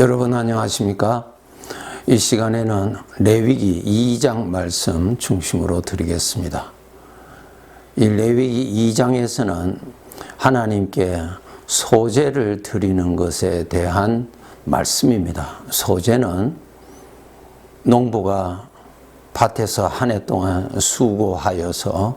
여러분 안녕하십니까? 이 시간에는 레위기 2장 말씀 중심으로 드리겠습니다. 이 레위기 2장에서는 하나님께 소재를 드리는 것에 대한 말씀입니다. 소재는 농부가 밭에서 한 해 동안 수고하여서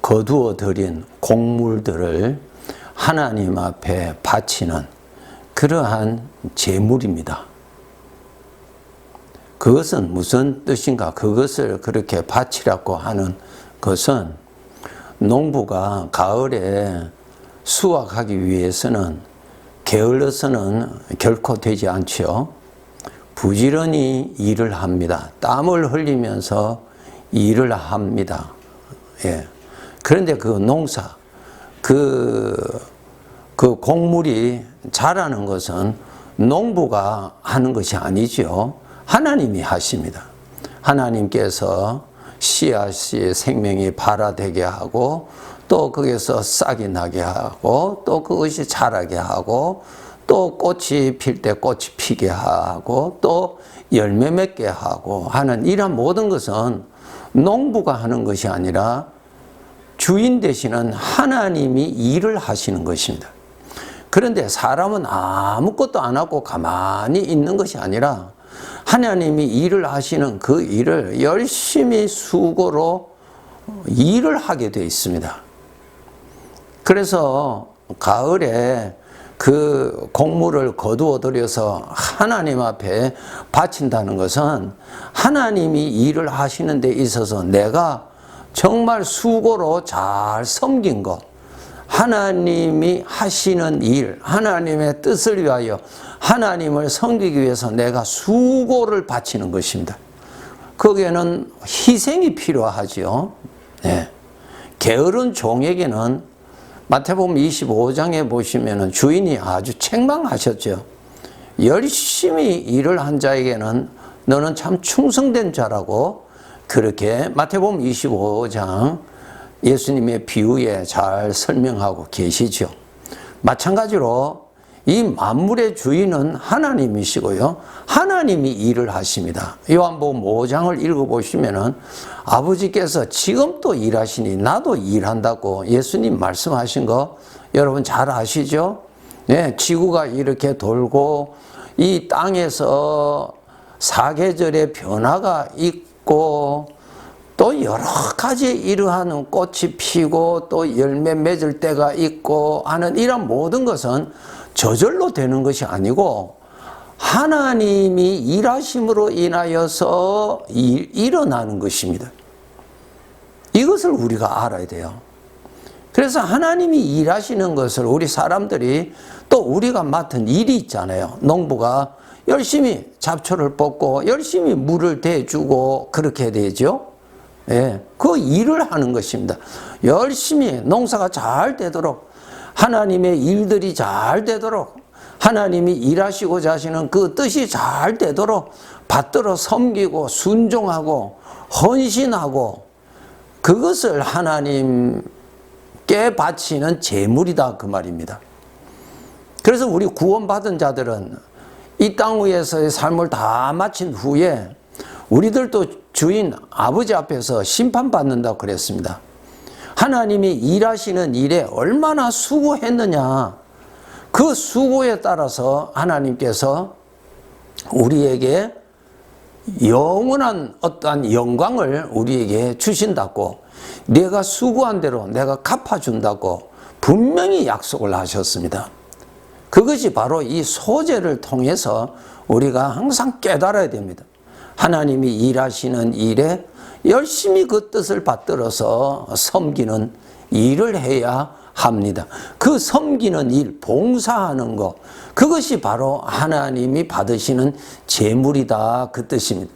거두어 들인 곡물들을 하나님 앞에 바치는 그러한 제물입니다. 그것은 무슨 뜻인가? 그것을 그렇게 바치라고 하는 것은 농부가 가을에 수확하기 위해서는 게을러서는 결코 되지 않죠. 부지런히 일을 합니다. 땀을 흘리면서 일을 합니다. 예. 그런데 그 농사, 그, 그 곡물이 자라는 것은 농부가 하는 것이 아니죠. 하나님이 하십니다. 하나님께서 씨앗이 생명이 발화되게 하고 또 거기서 싹이 나게 하고 또 그것이 자라게 하고 또 꽃이 필 때 꽃이 피게 하고 또 열매 맺게 하고 하는 이런 모든 것은 농부가 하는 것이 아니라 주인 되시는 하나님이 일을 하시는 것입니다. 그런데 사람은 아무것도 안 하고 가만히 있는 것이 아니라 하나님이 일을 하시는 그 일을 열심히 수고로 일을 하게 되어 있습니다. 그래서 가을에 그 곡물을 거두어 들여서 하나님 앞에 바친다는 것은 하나님이 일을 하시는 데 있어서 내가 정말 수고로 잘 섬긴 것, 하나님이 하시는 일, 하나님의 뜻을 위하여 하나님을 섬기기 위해서 내가 수고를 바치는 것입니다. 거기에는 희생이 필요하지요. 네. 게으른 종에게는 마태복음 25장에 보시면 주인이 아주 책망하셨죠. 열심히 일을 한 자에게는 너는 참 충성된 자라고 그렇게 마태복음 25장 예수님의 비유에 잘 설명하고 계시죠. 마찬가지로 이 만물의 주인은 하나님이시고요. 하나님이 일을 하십니다. 요한복음 5장을 읽어보시면은 아버지께서 지금 또 일하시니 나도 일한다고 예수님 말씀하신 거 여러분 잘 아시죠? 네, 지구가 이렇게 돌고 이 땅에서 사계절의 변화가 있고 또 여러 가지 이러한 꽃이 피고 또 열매 맺을 때가 있고 하는 이런 모든 것은 저절로 되는 것이 아니고 하나님이 일하심으로 인하여서 일, 일어나는 것입니다. 이것을 우리가 알아야 돼요. 그래서 하나님이 일하시는 것을 우리 사람들이 또 우리가 맡은 일이 있잖아요. 농부가 열심히 잡초를 뽑고 열심히 물을 대주고 그렇게 되죠. 예, 그 일을 하는 것입니다. 열심히 농사가 잘 되도록 하나님의 일들이 잘 되도록 하나님이 일하시고자 하시는 그 뜻이 잘 되도록 받들어 섬기고 순종하고 헌신하고 그것을 하나님께 바치는 제물이다 그 말입니다. 그래서 우리 구원받은 자들은 이 땅 위에서의 삶을 다 마친 후에 우리들도 주인 아버지 앞에서 심판받는다고 그랬습니다. 하나님이 일하시는 일에 얼마나 수고했느냐. 그 수고에 따라서 하나님께서 우리에게 영원한 어떠한 영광을 우리에게 주신다고 내가 수고한 대로 내가 갚아준다고 분명히 약속을 하셨습니다. 그것이 바로 이 소재를 통해서 우리가 항상 깨달아야 됩니다. 하나님이 일하시는 일에 열심히 그 뜻을 받들어서 섬기는 일을 해야 합니다. 그 섬기는 일, 봉사하는 것, 그것이 바로 하나님이 받으시는 재물이다. 그 뜻입니다.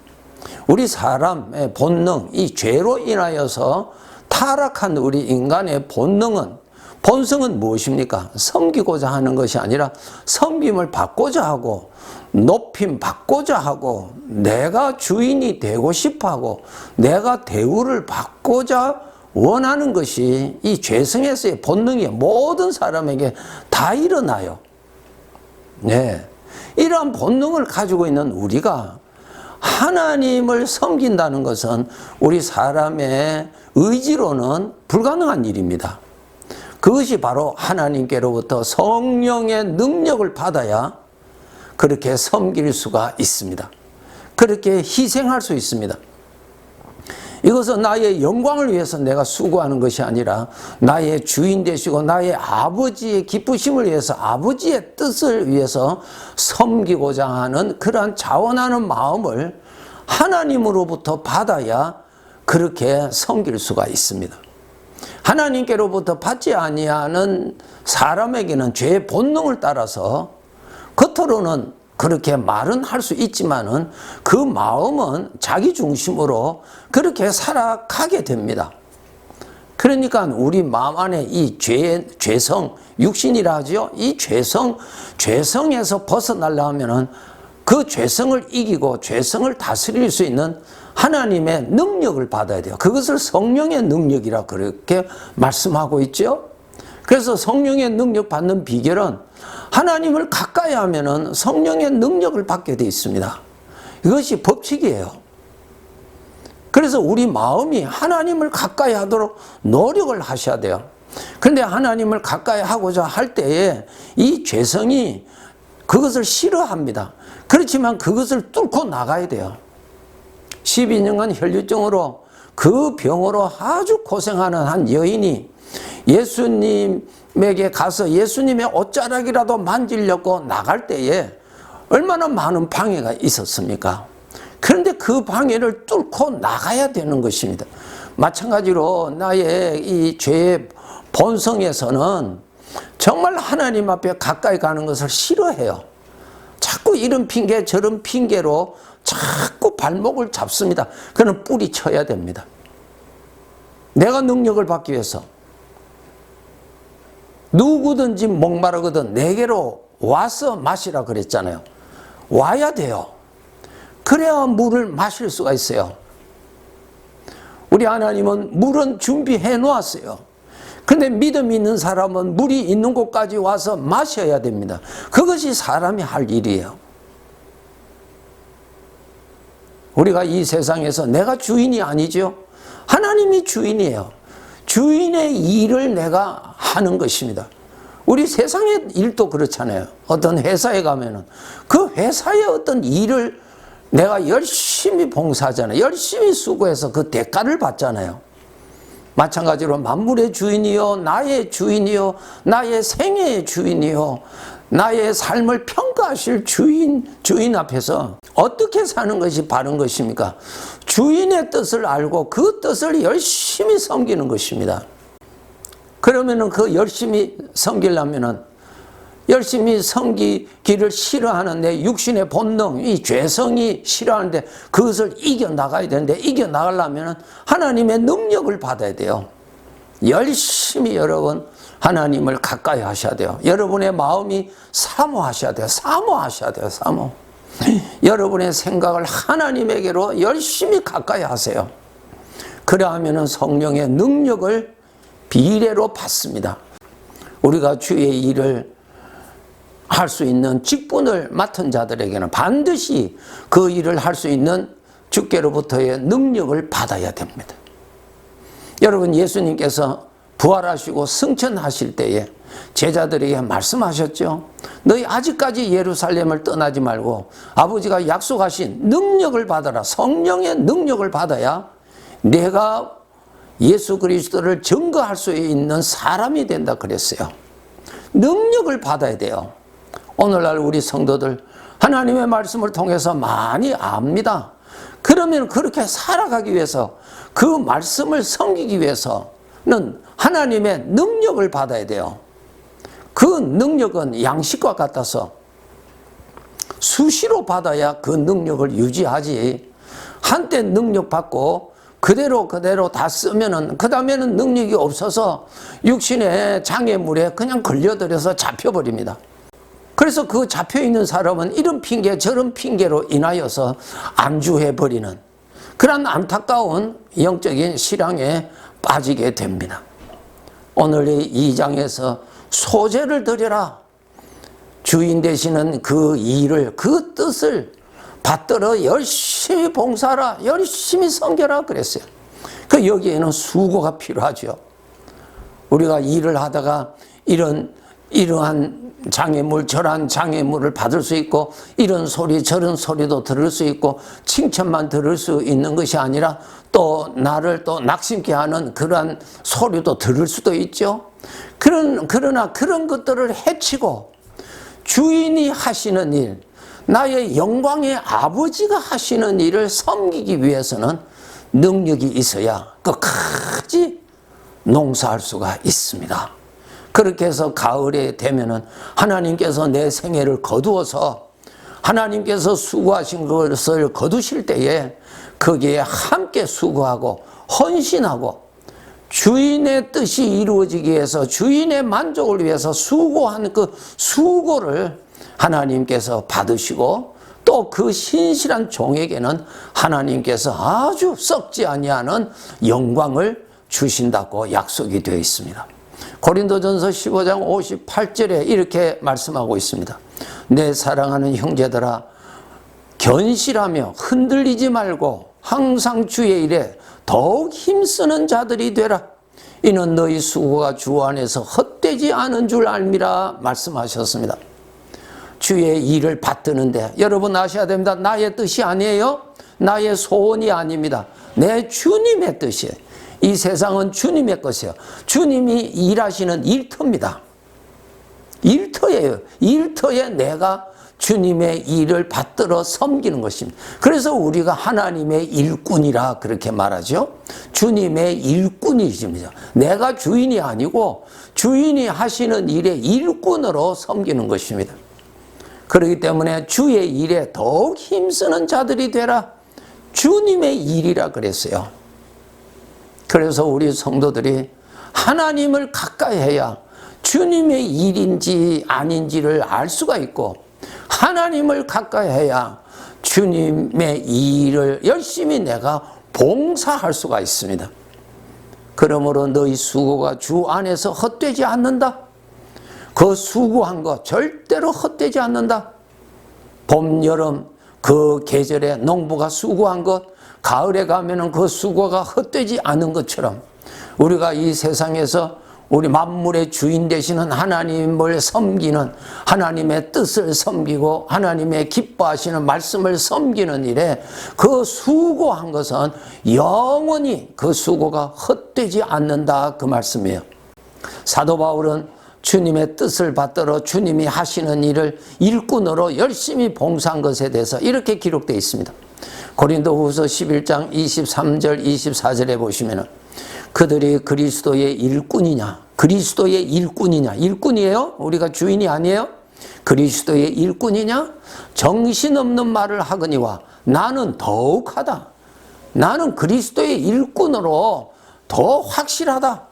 우리 사람의 본능, 이 죄로 인하여서 타락한 우리 인간의 본능은 본성은 무엇입니까? 섬기고자 하는 것이 아니라 섬김을 받고자 하고 높임 받고자 하고 내가 주인이 되고 싶어 하고 내가 대우를 받고자 원하는 것이 이 죄성에서의 본능이 모든 사람에게 다 일어나요. 네. 이러한 본능을 가지고 있는 우리가 하나님을 섬긴다는 것은 우리 사람의 의지로는 불가능한 일입니다. 그것이 바로 하나님께로부터 성령의 능력을 받아야 그렇게 섬길 수가 있습니다. 그렇게 희생할 수 있습니다. 이것은 나의 영광을 위해서 내가 수고하는 것이 아니라 나의 주인 되시고 나의 아버지의 기쁘심을 위해서 아버지의 뜻을 위해서 섬기고자 하는 그러한 자원하는 마음을 하나님으로부터 받아야 그렇게 섬길 수가 있습니다. 하나님께로부터 받지 아니하는 사람에게는 죄의 본능을 따라서 겉으로는 그렇게 말은 할 수 있지만은 그 마음은 자기 중심으로 그렇게 살아가게 됩니다. 그러니까 우리 마음 안에 이 죄, 죄성, 육신이라 하죠. 이 죄성, 죄성에서 벗어나려면은 그 죄성을 이기고 죄성을 다스릴 수 있는 하나님의 능력을 받아야 돼요. 그것을 성령의 능력이라 그렇게 말씀하고 있죠. 그래서 성령의 능력 받는 비결은 하나님을 가까이 하면은 성령의 능력을 받게 되어 있습니다. 이것이 법칙이에요. 그래서 우리 마음이 하나님을 가까이 하도록 노력을 하셔야 돼요. 그런데 하나님을 가까이 하고자 할 때에 이 죄성이 그것을 싫어합니다. 그렇지만 그것을 뚫고 나가야 돼요. 12년간 혈류증으로 그 병으로 아주 고생하는 한 여인이 예수님에게 가서 예수님의 옷자락이라도 만지려고 나갈 때에 얼마나 많은 방해가 있었습니까? 그런데 그 방해를 뚫고 나가야 되는 것입니다. 마찬가지로 나의 이 죄의 본성에서는 정말 하나님 앞에 가까이 가는 것을 싫어해요. 자꾸 이런 핑계 저런 핑계로 자꾸 발목을 잡습니다. 그는 뿌리 쳐야 됩니다. 내가 능력을 받기 위해서 누구든지 목마르거든 내게로 와서 마시라 그랬잖아요. 와야 돼요. 그래야 물을 마실 수가 있어요. 우리 하나님은 물은 준비해 놓았어요. 근데 믿음 있는 사람은 물이 있는 곳까지 와서 마셔야 됩니다. 그것이 사람이 할 일이에요. 우리가 이 세상에서 내가 주인이 아니죠. 하나님이 주인이에요. 주인의 일을 내가 하는 것입니다. 우리 세상의 일도 그렇잖아요. 어떤 회사에 가면은 그 회사의 어떤 일을 내가 열심히 봉사하잖아요. 열심히 수고해서 그 대가를 받잖아요. 마찬가지로 만물의 주인이요, 나의 주인이요, 나의 생애의 주인이요, 나의 삶을 평가하실 주인, 주인 앞에서 어떻게 사는 것이 바른 것입니까? 주인의 뜻을 알고 그 뜻을 열심히 섬기는 것입니다. 그러면은 그 열심히 섬기려면은 열심히 섬기기를 싫어하는 내 육신의 본능, 이 죄성이 싫어하는데 그것을 이겨나가야 되는데 이겨나가려면 하나님의 능력을 받아야 돼요. 열심히 여러분 하나님을 가까이 하셔야 돼요. 여러분의 마음이 사모하셔야 돼요. 사모하셔야 돼요. 사모. 여러분의 생각을 하나님에게로 열심히 가까이 하세요. 그러하면 성령의 능력을 비례로 받습니다. 우리가 주의 일을 할 수 있는 직분을 맡은 자들에게는 반드시 그 일을 할 수 있는 주께로부터의 능력을 받아야 됩니다. 여러분 예수님께서 부활하시고 승천하실 때에 제자들에게 말씀하셨죠. 너희 아직까지 예루살렘을 떠나지 말고 아버지가 약속하신 능력을 받아라. 성령의 능력을 받아야 내가 예수 그리스도를 증거할 수 있는 사람이 된다 그랬어요. 능력을 받아야 돼요. 오늘날 우리 성도들 하나님의 말씀을 통해서 많이 압니다. 그러면 그렇게 살아가기 위해서 그 말씀을 섬기기 위해서는 하나님의 능력을 받아야 돼요. 그 능력은 양식과 같아서 수시로 받아야 그 능력을 유지하지. 한때 능력 받고 그대로 그대로 다 쓰면은 그 다음에는 능력이 없어서 육신의 장애물에 그냥 걸려들여서 잡혀버립니다. 그래서 그 잡혀 있는 사람은 이런 핑계 저런 핑계로 인하여서 안주해 버리는 그런 안타까운 영적인 실황에 빠지게 됩니다. 오늘 이 2장에서 소재를 드려라. 주인 되시는 그 일을 그 뜻을 받들어 열심히 봉사라 열심히 섬겨라 그랬어요. 그 여기에는 수고가 필요하죠. 우리가 일을 하다가 이런 이러한 장애물 저러한 장애물을 받을 수 있고 이런 소리 저런 소리도 들을 수 있고 칭찬만 들을 수 있는 것이 아니라 또 나를 또 낙심케 하는 그러한 소리도 들을 수도 있죠. 그런 그러나 그런 것들을 해치고 주인이 하시는 일, 나의 영광의 아버지가 하시는 일을 섬기기 위해서는 능력이 있어야 끝까지 농사할 수가 있습니다. 그렇게 해서 가을에 되면은 하나님께서 내 생애를 거두어서 하나님께서 수고하신 것을 거두실 때에 거기에 함께 수고하고 헌신하고 주인의 뜻이 이루어지기 위해서 주인의 만족을 위해서 수고한 그 수고를 하나님께서 받으시고 또 그 신실한 종에게는 하나님께서 아주 썩지 아니하는 영광을 주신다고 약속이 되어 있습니다. 고린도전서 15장 58절에 이렇게 말씀하고 있습니다. 내 사랑하는 형제들아 견실하며 흔들리지 말고 항상 주의 일에 더욱 힘쓰는 자들이 되라. 이는 너희 수고가 주 안에서 헛되지 않은 줄 알미라 말씀하셨습니다. 주의 일을 받드는데 여러분 아셔야 됩니다. 나의 뜻이 아니에요. 나의 소원이 아닙니다. 내 주님의 뜻이에요. 이 세상은 주님의 것이에요. 주님이 일하시는 일터입니다. 일터예요. 일터에 내가 주님의 일을 받들어 섬기는 것입니다. 그래서 우리가 하나님의 일꾼이라 그렇게 말하죠. 주님의 일꾼이십니다. 내가 주인이 아니고 주인이 하시는 일의 일꾼으로 섬기는 것입니다. 그렇기 때문에 주의 일에 더욱 힘쓰는 자들이 되라. 주님의 일이라 그랬어요. 그래서 우리 성도들이 하나님을 가까이 해야 주님의 일인지 아닌지를 알 수가 있고 하나님을 가까이 해야 주님의 일을 열심히 내가 봉사할 수가 있습니다. 그러므로 너희 수고가 주 안에서 헛되지 않는다. 그 수고한 거 절대로 헛되지 않는다. 봄, 여름 그 계절에 농부가 수고한 것, 가을에 가면은 그 수고가 헛되지 않은 것처럼 우리가 이 세상에서 우리 만물의 주인 되시는 하나님을 섬기는 하나님의 뜻을 섬기고 하나님의 기뻐하시는 말씀을 섬기는 일에 그 수고한 것은 영원히 그 수고가 헛되지 않는다 그 말씀이에요. 사도 바울은 주님의 뜻을 받들어 주님이 하시는 일을 일꾼으로 열심히 봉사한 것에 대해서 이렇게 기록되어 있습니다. 고린도 후서 11장 23절 24절에 보시면은 그들이 그리스도의 일꾼이냐? 그리스도의 일꾼이냐? 일꾼이에요? 우리가 주인이 아니에요? 그리스도의 일꾼이냐? 정신없는 말을 하거니와 나는 더욱하다. 나는 그리스도의 일꾼으로 더 확실하다.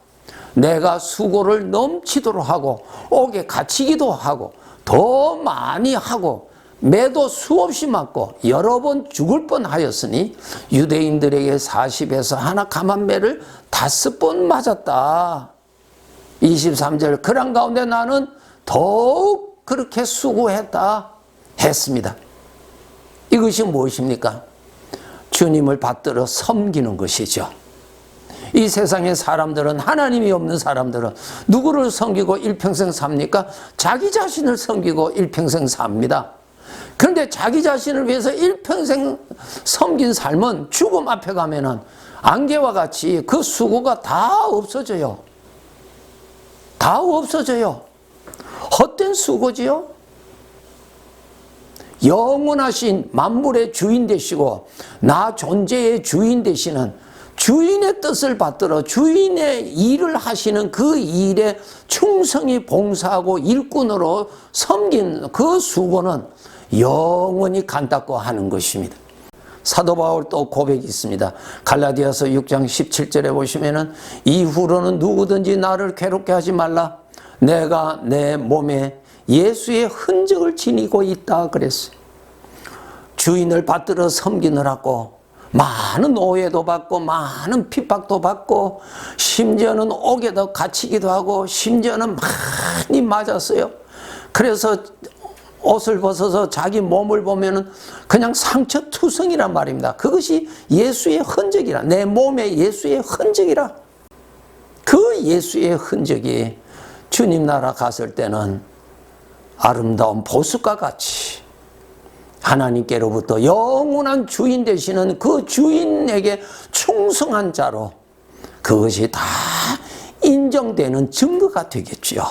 내가 수고를 넘치도록 하고 옥에 갇히기도 하고 더 많이 하고 매도 수없이 맞고 여러 번 죽을 뻔하였으니 유대인들에게 40에서 하나 감한매를 다섯 번 맞았다. 23절 그런 가운데 나는 더욱 그렇게 수고했다 했습니다. 이것이 무엇입니까? 주님을 받들어 섬기는 것이죠. 이 세상의 사람들은 하나님이 없는 사람들은 누구를 섬기고 일평생 삽니까? 자기 자신을 섬기고 일평생 삽니다. 그런데 자기 자신을 위해서 일평생 섬긴 삶은 죽음 앞에 가면은 안개와 같이 그 수고가 다 없어져요. 다 없어져요. 헛된 수고지요? 영원하신 만물의 주인 되시고 나 존재의 주인 되시는 주인의 뜻을 받들어 주인의 일을 하시는 그 일에 충성히 봉사하고 일꾼으로 섬긴 그 수고는 영원히 간다고 하는 것입니다. 사도 바울 또 고백이 있습니다. 갈라디아서 6장 17절에 보시면은 이후로는 누구든지 나를 괴롭게 하지 말라. 내가 내 몸에 예수의 흔적을 지니고 있다 그랬어요. 주인을 받들어 섬기느라고 많은 오해도 받고 많은 핍박도 받고 심지어는 옥에도 갇히기도 하고 심지어는 많이 맞았어요. 그래서 옷을 벗어서 자기 몸을 보면은 그냥 상처 투성이란 말입니다. 그것이 예수의 흔적이라. 내 몸에 예수의 흔적이라. 그 예수의 흔적이 주님 나라 갔을 때는 아름다운 보석과 같이 하나님께로부터 영원한 주인 되시는 그 주인에게 충성한 자로 그것이 다 인정되는 증거가 되겠지요.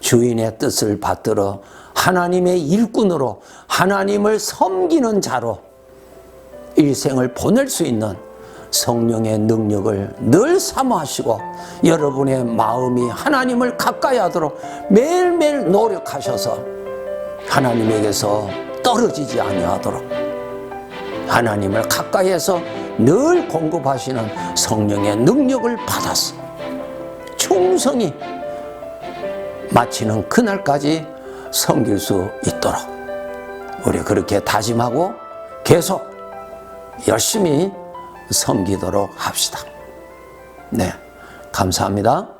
주인의 뜻을 받들어 하나님의 일꾼으로 하나님을 섬기는 자로 일생을 보낼 수 있는 성령의 능력을 늘 사모하시고 여러분의 마음이 하나님을 가까이 하도록 매일매일 노력하셔서 하나님에게서 떨어지지 아니하도록 하나님을 가까이에서 늘 공급하시는 성령의 능력을 받아서 충성히 마치는 그날까지 섬길 수 있도록 우리 그렇게 다짐하고 계속 열심히 섬기도록 합시다. 네, 감사합니다.